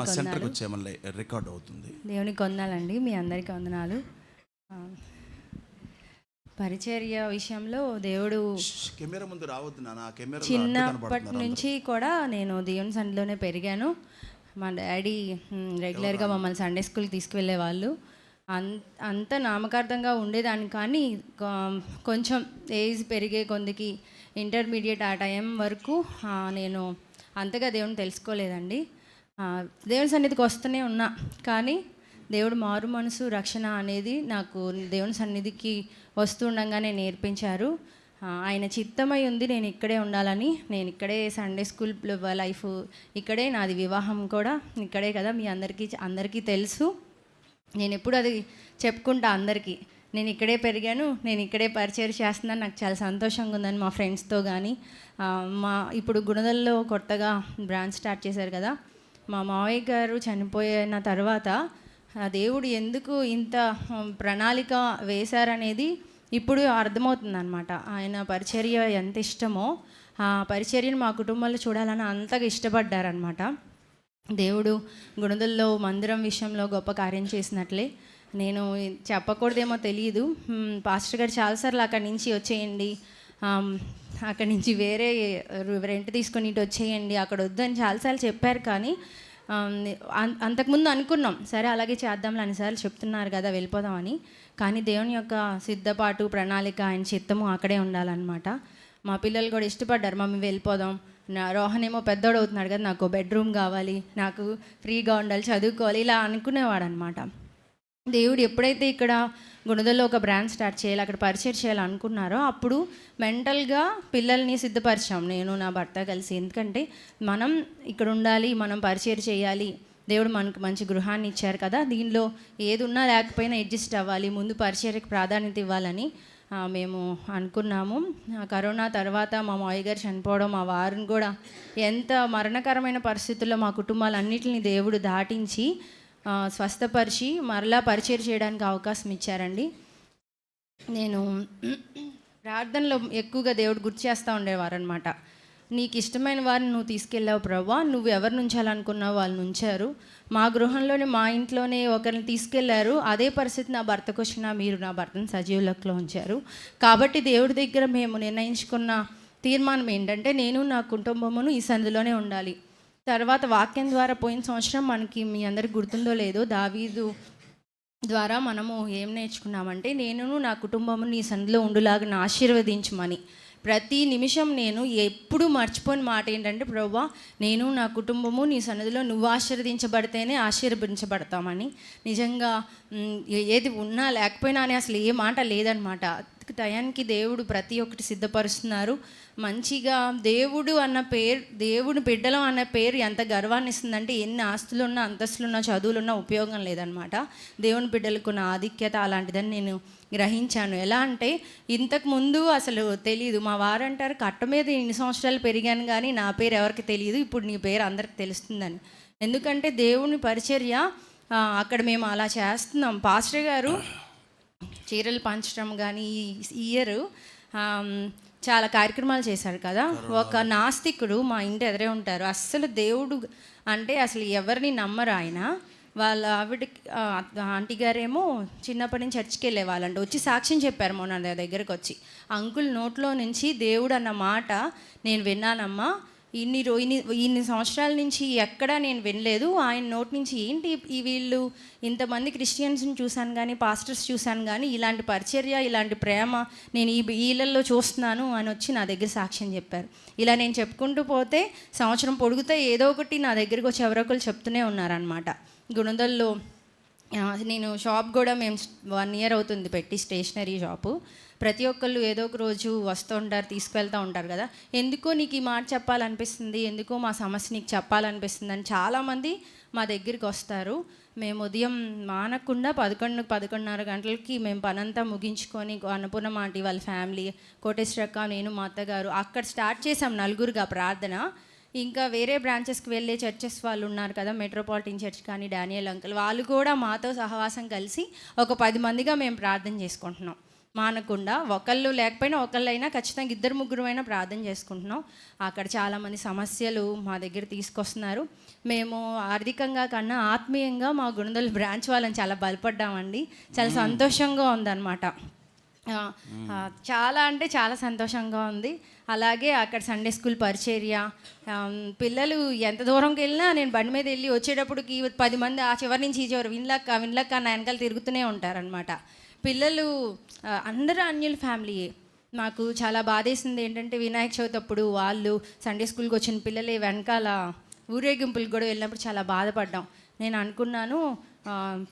మా సెంటర్కి రికార్డ్ అవుతుంది. దేవునికి వందనాలండి మీ అందరికీ వందనాలు. పరిచర్య విషయంలో దేవుడు కెమెరా ముందు రావద్దు నాన్న ఆ కెమెరా చిన్నప్పటి నుంచి కూడా నేను దేవుని సన్నిధిలోనే పెరిగాను. మా డాడీ రెగ్యులర్గా మమ్మల్ని సండే స్కూల్కి తీసుకువెళ్ళే వాళ్ళు. అన్ అంత నామకార్థంగా ఉండేదాన్ని కానీ కొంచెం ఏజ్ పెరిగే కొందికి ఇంటర్మీడియట్ ఆ టైం వరకు నేను అంతగా దేవుని తెలుసుకోలేదండి. దేవుని సన్నిధికి వస్తూనే ఉన్నా కానీ దేవుడు మారు మనసు రక్షణ అనేది నాకు దేవుని సన్నిధికి వస్తుండగానే నేర్పించారు. ఆయన చిత్తమై ఉంది నేను ఇక్కడే ఉండాలని నేను ఇక్కడే సండే స్కూల్ లైఫ్ ఇక్కడే నాది వివాహం కూడా ఇక్కడే కదా మీ అందరికీ అందరికీ తెలుసు. నేను ఎప్పుడు అది చెప్పుకుంటా అందరికీ. నేను ఇక్కడే పెరిగాను నేను ఇక్కడే పరిచయం చేస్తున్నాను నాకు చాలా సంతోషంగా ఉందని మా ఫ్రెండ్స్తో కానీ మా ఇప్పుడు గుణదల్లో కొత్తగా బ్రాంచ్ స్టార్ట్ చేశారు కదా మా మావయ్య గారు చనిపోయిన తర్వాత ఆ దేవుడు ఎందుకు ఇంత ప్రణాళిక వేశారనేది ఇప్పుడు అర్థమవుతుంది అనమాట ఆయన పరిచర్య ఎంత ఇష్టమో ఆ పరిచర్యను మా కుటుంబంలో చూడాలని అంతగా ఇష్టపడ్డారనమాట దేవుడు గుణదల్లో మందిరం విషయంలో గొప్ప కార్యం చేసినట్లే. నేను చెప్పకూడదేమో తెలియదు పాస్టర్ గారు చాలాసార్లు అక్కడి నుంచి వచ్చేయండి. అక్కడి నుంచి వేరే రెంట్ తీసుకొని ఇటు వచ్చేయండి అక్కడ వద్దని చాలాసార్లు చెప్పారు కానీ అంతకుముందు అనుకున్నాం సరే అలాగే చేద్దాంలే అన్నిసార్లు చెప్తున్నారు కదా వెళ్ళిపోదామని. కానీ దేవుని యొక్క సిద్ధపాటు ప్రణాళిక ఆయన చిత్తము అక్కడే ఉండాలన్నమాట. మా పిల్లలు కూడా ఇష్టపడ్డారు మమ్మీ వెళ్ళిపోదాం. నా రోహన్ ఏమో పెద్దోడు అవుతున్నాడు కదా నాకు బెడ్రూమ్ కావాలి నాకు ఫ్రీగా ఉండాలి చదువుకోవాలి ఇలా అనుకునేవాడు అనమాట దేవుడు ఎప్పుడైతే ఇక్కడ గుణదల్లో ఒక బ్రాండ్ స్టార్ట్ చేయాలి అక్కడ పరిచయం చేయాలి అనుకున్నారో అప్పుడు మెంటల్గా పిల్లల్ని సిద్ధపరిచాం నేను నా భర్త కలిసి. ఎందుకంటే మనం ఇక్కడ ఉండాలి మనం పరిచయం చేయాలి. దేవుడు మనకు మంచి గృహాన్ని ఇచ్చారు కదా దీనిలో ఏది ఉన్నా లేకపోయినా అడ్జస్ట్ అవ్వాలి ముందు పరిచయకు ప్రాధాన్యత ఇవ్వాలని మేము అనుకున్నాము. కరోనా తర్వాత మా మావయ్య గారు చనిపోవడం మా వారిని కూడా ఎంత మరణకరమైన పరిస్థితుల్లో మా కుటుంబాలన్నింటినీ దేవుడు దాటించి స్వస్థపరిచి మరలా పరిచయం చేయడానికి అవకాశం ఇచ్చారండి. నేను ప్రార్థనలో ఎక్కువగా దేవుడు గుర్తు చేస్తూ ఉండేవారు అనమాట నీకు ఇష్టమైన వారిని నువ్వు తీసుకెళ్ళావు ప్రభా నువ్వు ఎవరిని ఉంచాలనుకున్నావు వాళ్ళని ఉంచారు. మా గృహంలోనే మా ఇంట్లోనే ఒకరిని తీసుకెళ్ళారు. అదే పరిస్థితి నా భర్తకు వచ్చినా మీరు నా భర్తను సజీవులకులో ఉంచారు. కాబట్టి దేవుడి దగ్గర మేము నిర్ణయించుకున్న తీర్మానం ఏంటంటే నేను నా కుటుంబమును ఈ సందులోనే ఉండాలి. తర్వాత వాక్యం ద్వారా పోయిన సంవత్సరం మనకి మీ అందరికి గుర్తుందో లేదో దావీదు ద్వారా మనము ఏం నేర్చుకున్నామంటే నేను నా కుటుంబము నీ సంధిలో ఉండులాగా ఆశీర్వదించమని. ప్రతి నిమిషం నేను ఎప్పుడు మర్చిపోని మాట ఏంటంటే ప్రభా నేను నా కుటుంబము నీ సన్నిధిలో నువ్వు ఆశీర్వదించబడితేనే ఆశీర్వదించబడతామని. నిజంగా ఏది ఉన్నా లేకపోయినా అని అసలు ఏ మాట లేదనమాట. టయానికి దేవుడు ప్రతి ఒక్కటి సిద్ధపరుస్తున్నారు. మంచిగా దేవుడు అన్న పేరు దేవుడు బిడ్డలం అన్న పేరు ఎంత గర్వాన్ని ఇస్తుందంటే ఎన్ని ఆస్తులున్నా అంతస్తులున్నా చదువులున్నా ఉపయోగం లేదనమాట. దేవుని బిడ్డలకు ఉన్న ఆధిక్యత అలాంటిదని నేను గ్రహించాను. ఎలా అంటే ఇంతకు ముందు అసలు తెలియదు మా వారు అంటారు కట్ట మీద ఇన్ని సంవత్సరాలు పెరిగాను కానీ నా పేరు ఎవరికి తెలియదు ఇప్పుడు నీ పేరు అందరికి తెలుస్తుందని. ఎందుకంటే దేవుని పరిచర్య అక్కడ మేము అలా చేస్తున్నాం. పాస్టర్ గారు చీరలు పంచడం కానీ ఈ ఇయర్ చాలా కార్యక్రమాలు చేశారు కదా. ఒక నాస్తికుడు మా ఇంటి ఎదురే ఉంటారు. అస్సలు దేవుడు అంటే అసలు ఎవరిని నమ్మరు ఆయన. వాళ్ళ ఆవిడకి ఆ, ఆంటీ గారేమో చిన్నప్పటి నుంచి చర్చికి వెళ్ళే వాళ్ళంట వచ్చి సాక్ష్యం చెప్పారు మొన్న దగ్గరకు వచ్చి అంకుల్ నోట్లో నుంచి దేవుడు అన్న మాట నేను విన్నానమ్మా. ఇన్ని రో ఇన్ని ఇన్ని సంవత్సరాల నుంచి ఎక్కడా నేను వినలేదు. ఆయన నోటి నుంచి ఏంటి ఈ వీళ్ళు ఇంతమంది క్రిస్టియన్స్ని చూశాను కానీ పాస్టర్స్ చూశాను కానీ ఇలాంటి పరిచర్య ఇలాంటి ప్రేమ నేను ఈ వీళ్ళల్లో చూస్తున్నాను అని వచ్చి నా దగ్గర సాక్ష్యం చెప్పారు. ఇలా నేను చెప్పుకుంటూ పోతే సంవత్సరం పొడుగుతే ఏదో ఒకటి నా దగ్గరికి వచ్చి ఎవరొకరు చెప్తూనే ఉన్నారనమాట గుణదల్లో నేను షాప్ కూడా మేము వన్ ఇయర్ అవుతుంది పెట్టి స్టేషనరీ షాపు. ప్రతి ఒక్కళ్ళు ఏదో ఒక రోజు వస్తూ ఉంటారు తీసుకువెళ్తూ ఉంటారు కదా. ఎందుకో నీకు ఈ మాట చెప్పాలనిపిస్తుంది ఎందుకో మా సమస్య నీకు చెప్పాలనిపిస్తుంది అని చాలామంది మా దగ్గరికి వస్తారు. మేము ఉదయం మానకుండా పదకొండు పదకొండున్నర గంటలకి మేము పనంతా ముగించుకొని అన్నపూర్ణ ఆంటీ వాళ్ళ ఫ్యామిలీ కోటేశ్వరక్క నేను మా అత్తగారు అక్కడ స్టార్ట్ చేసాం నలుగురుగా ప్రార్థన. ఇంకా వేరే బ్రాంచెస్కి వెళ్ళే చర్చెస్ వాళ్ళు ఉన్నారు కదా మెట్రోపాలిటన్ చర్చ్ కానీ డానియల్ అంకుల్ వాళ్ళు కూడా మాతో సహవాసం కలిసి ఒక పది మందిగా మేము ప్రార్థన చేసుకుంటున్నాం. మానకుండా ఒకళ్ళు లేకపోయినా ఒకళ్ళైనా ఖచ్చితంగా ఇద్దరు ముగ్గురు అయినా ప్రార్థన చేసుకుంటున్నాం. అక్కడ చాలామంది సమస్యలు మా దగ్గర తీసుకొస్తున్నారు. మేము ఆర్థికంగా కన్నా ఆత్మీయంగా మా గుణదల బ్రాంచ్ వాళ్ళని చాలా బలపడ్డామండి. చాలా సంతోషంగా ఉందన్నమాట. చాలా అంటే చాలా సంతోషంగా ఉంది. అలాగే అక్కడ సండే స్కూల్ పరిచర్య పిల్లలు ఎంత దూరంకి వెళ్ళినా నేను బండి మీద వెళ్ళి వచ్చేటప్పటికి పది మంది ఆ చివరి నుంచి ఈ చివరి విన్లక్క విన్లక్క నా వెనకాల తిరుగుతూనే ఉంటారనమాట పిల్లలు అందరూ అన్యుల ఫ్యామిలీయే నాకు చాలా బాధేసింది ఏంటంటే వినాయక చవితి అప్పుడు వాళ్ళు సండే స్కూల్కి వచ్చిన పిల్లలే వెనకాల ఊరేగింపులకు కూడా వెళ్ళినప్పుడు చాలా బాధపడ్డాం. నేను అనుకున్నాను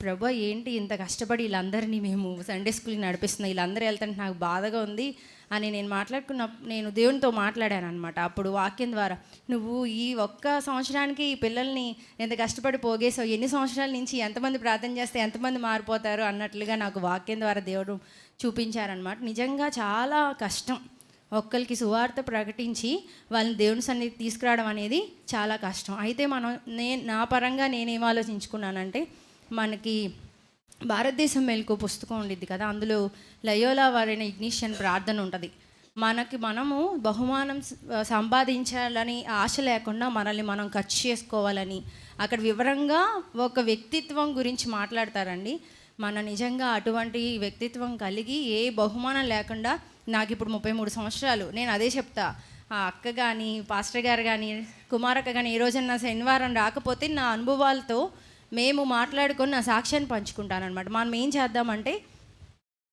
ప్రభా ఏంటి ఇంత కష్టపడి వీళ్ళందరినీ మేము సండే స్కూల్కి నడిపిస్తున్నాం? వీళ్ళందరూ వెళ్తుంటే నాకు బాధగా ఉంది అని నేను మాట్లాడుకున్న నేను దేవునితో మాట్లాడాను అనమాట అప్పుడు వాక్యం ద్వారా నువ్వు ఈ ఒక్క సంవత్సరానికి ఈ పిల్లల్ని ఎంత కష్టపడి పోగేసావు? ఎన్ని సంవత్సరాల నుంచి ఎంతమంది ప్రార్థన చేస్తే ఎంతమంది మారిపోతారు? అన్నట్లుగా నాకు వాక్యం ద్వారా దేవుడు చూపించారనమాట నిజంగా చాలా కష్టం. ఒక్కరికి సువార్త ప్రకటించి వాళ్ళని దేవుని సన్నిధి తీసుకురావడం అనేది చాలా కష్టం. అయితే మనం నేను నా పరంగా నేనేం ఆలోచించుకున్నానంటే మనకి భారతదేశం మెలకు పుస్తకం ఉండిద్ది కదా అందులో లయోలా వారైన ఇగ్నిషన్ ప్రార్థన ఉంటుంది. మనకి మనము బహుమానం సంపాదించాలని ఆశ లేకుండా మనల్ని మనం ఖర్చు చేసుకోవాలని అక్కడ వివరంగా ఒక వ్యక్తిత్వం గురించి మాట్లాడతారండి. మన నిజంగా అటువంటి వ్యక్తిత్వం కలిగి ఏ బహుమానం లేకుండా నాకు ఇప్పుడు ముప్పై మూడు సంవత్సరాలు నేను అదే చెప్తా ఆ అక్క కానీ పాస్టర్ గారు కానీ కుమారక్క కానీ ఈ రోజున శనివారం రాకపోతే నా అనుభవాలతో మేము మాట్లాడుకొని నా సాక్ష్యాన్ని పంచుకుంటానమాట మనం ఏం చేద్దామంటే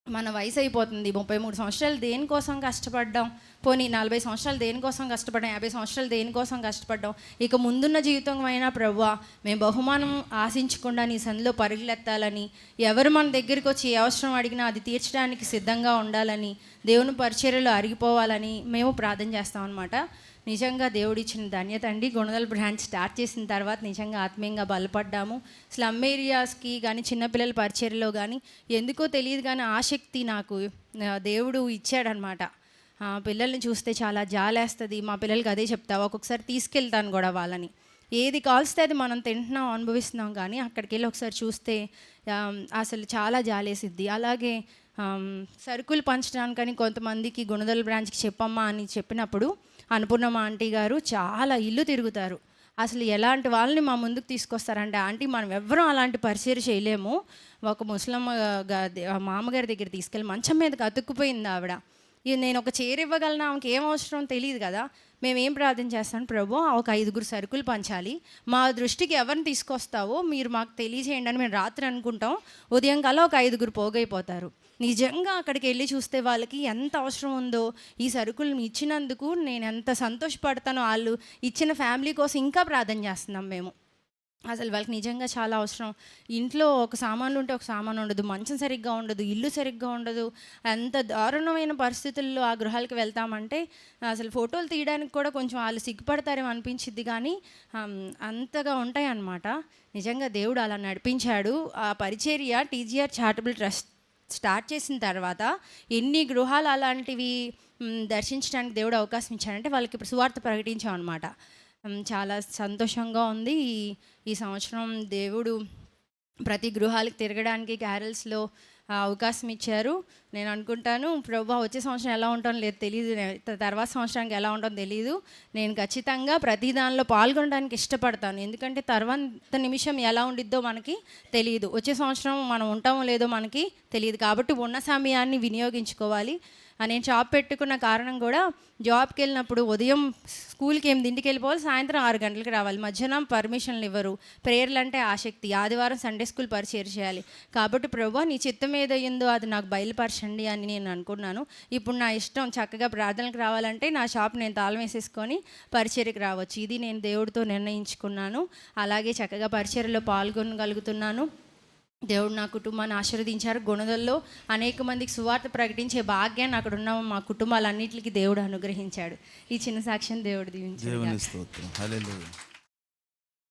మన వయసు అయిపోతుంది ముప్పై మూడు సంవత్సరాలు దేనికోసం కష్టపడ్డాం? పోనీ నలభై సంవత్సరాలు దేనికోసం కష్టపడ్డాం? యాభై సంవత్సరాలు దేనికోసం కష్టపడ్డాం? ఇక ముందున్న జీవితం అయినా ప్రవ్వా మేము బహుమానం ఆశించకుండా నీ సందులో పరుగులెత్తాలని ఎవరు మన దగ్గరికి వచ్చి ఏ అవసరం అడిగినా అది తీర్చడానికి సిద్ధంగా ఉండాలని దేవుని పరిచర్యలు అరిగిపోవాలని మేము ప్రార్థన చేస్తాం అనమాట నిజంగా దేవుడిచ్చిన ధన్యత అండి. గుణదల బ్రాంచ్ స్టార్ట్ చేసిన తర్వాత నిజంగా ఆత్మీయంగా బలపడ్డాము. స్లమ్ ఏరియాస్కి కానీ చిన్నపిల్లల పరిచర్లో కానీ ఎందుకో తెలియదు కానీ ఆసక్తి నాకు దేవుడు ఇచ్చాడనమాట. పిల్లల్ని చూస్తే చాలా జాలేస్తుంది. మా పిల్లలకి అదే చెప్తావు ఒక్కొక్కసారి తీసుకెళ్తాను కూడా వాళ్ళని. ఏది కాల్స్తే అది మనం తింటున్నాం అనుభవిస్తున్నాం కానీ అక్కడికి వెళ్ళి ఒకసారి చూస్తే అసలు చాలా జాలేసిద్ది. అలాగే సరుకులు పంచడానికని కొంతమందికి గుణదల బ్రాంచ్కి చెప్పమ్మా అని చెప్పినప్పుడు అనుపూర్ణమ్మ ఆంటీ గారు చాలా ఇల్లు తిరుగుతారు. అసలు ఎలాంటి వాళ్ళని మా ముందుకు తీసుకొస్తారంటే ఆంటీ మనం ఎవ్వరం అలాంటి పరిచయం చేయలేము. ఒక ముసలమ్మ మామగారి దగ్గర తీసుకెళ్ళి మంచం మీదకి అతుక్కుపోయింది ఆవిడ. నేను ఒక చీర ఇవ్వగలను ఆమెకి ఏం అవసరం తెలియదు కదా. మేము ఏం ప్రార్థన చేస్తాం? ప్రభు ఒక ఐదుగురు సరుకులు పంచాలి. మా దృష్టికి ఎవరిని తీసుకొస్తావో మీరు మాకు తెలియజేయండి అని మేము రాత్రి అనుకుంటాం. ఉదయం కల్లా ఒక ఐదుగురు పోగైపోతారు. నిజంగా అక్కడికి వెళ్ళి చూస్తే వాళ్ళకి ఎంత అవసరం ఉందో ఈ సరుకులు ఇచ్చినందుకు నేను ఎంత సంతోషపడతానో వాళ్ళు ఇచ్చిన ఫ్యామిలీ కోసం ఇంకా ప్రార్థన చేస్తున్నాం మేము. అసలు వాళ్ళకి నిజంగా చాలా అవసరం. ఇంట్లో ఒక సామాన్లు ఉంటే ఒక సామాన్ ఉండదు మంచం సరిగ్గా ఉండదు ఇల్లు సరిగ్గా ఉండదు. అంత దారుణమైన పరిస్థితుల్లో ఆ గృహాలకు వెళ్తామంటే అసలు ఫోటోలు తీయడానికి కూడా కొంచెం వాళ్ళు సిగ్గుపడతారేమో అనిపించింది కానీ అంతగా ఉంటాయి అన్నమాట నిజంగా దేవుడు అలా నడిపించాడు. ఆ పరిచర్య టీజీఆర్ చారిటబుల్ ట్రస్ట్ స్టార్ట్ చేసిన తర్వాత ఎన్ని గృహాలు అలాంటివి దర్శించడానికి దేవుడు అవకాశం ఇచ్చాడంటే వాళ్ళకి ఇప్పుడు సువార్త ప్రకటించాం అనమాట చాలా సంతోషంగా ఉంది. ఈ సంవత్సరం దేవుడు ప్రతి గృహాలకు తిరగడానికి క్యారల్స్లో అవకాశం ఇచ్చారు. నేను అనుకుంటాను ప్రభు వచ్చే సంవత్సరం ఎలా ఉంటానో లేదు తెలియదు తర్వాత సంవత్సరానికి ఎలా ఉంటుందో తెలియదు నేను ఖచ్చితంగా ప్రతి దానిలో పాల్గొనడానికి ఇష్టపడతాను. ఎందుకంటే తర్వాత నిమిషం ఎలా ఉండిద్దో మనకి తెలియదు వచ్చే సంవత్సరం మనం ఉంటామో లేదో మనకి తెలియదు కాబట్టి ఉన్న సమయాన్ని వినియోగించుకోవాలి. నేను జాబ్ పెట్టుకున్న కారణం కూడా జాబ్కి వెళ్ళినప్పుడు ఉదయం స్కూల్కి ఎనిమిదింటికి వెళ్ళిపోవాలి సాయంత్రం ఆరు గంటలకు రావాలి. మధ్యాహ్నం పర్మిషన్లు ఇవ్వరు. ప్రేయర్లు అంటే ఆసక్తి ఆదివారం సండే స్కూల్ పరిచయం చేయాలి. కాబట్టి ప్రభు నీ చిత్తం ఏదయ్యిందో అది నాకు బయలుపరచండి అని నేను అనుకున్నాను ఇప్పుడు నా ఇష్టం చక్కగా ప్రార్థనలకు రావాలంటే నా షాప్ నేను తాళం వేసేసుకొని పరిచర్యకు రావచ్చు. ఇది నేను దేవుడితో నిర్ణయించుకున్నాను. అలాగే చక్కగా పరిచర్యలో పాల్గొనగలుగుతున్నాను. దేవుడు నా కుటుంబాన్ని ఆశీర్వదించారు. గుణదల్లో అనేక మందికి సువార్త ప్రకటించే భాగ్యాన్ని అక్కడ ఉన్న మా కుటుంబాలన్నింటికి దేవుడు అనుగ్రహించాడు. ఈ చిన్న సాక్ష్యం దేవుడు దీవించాడు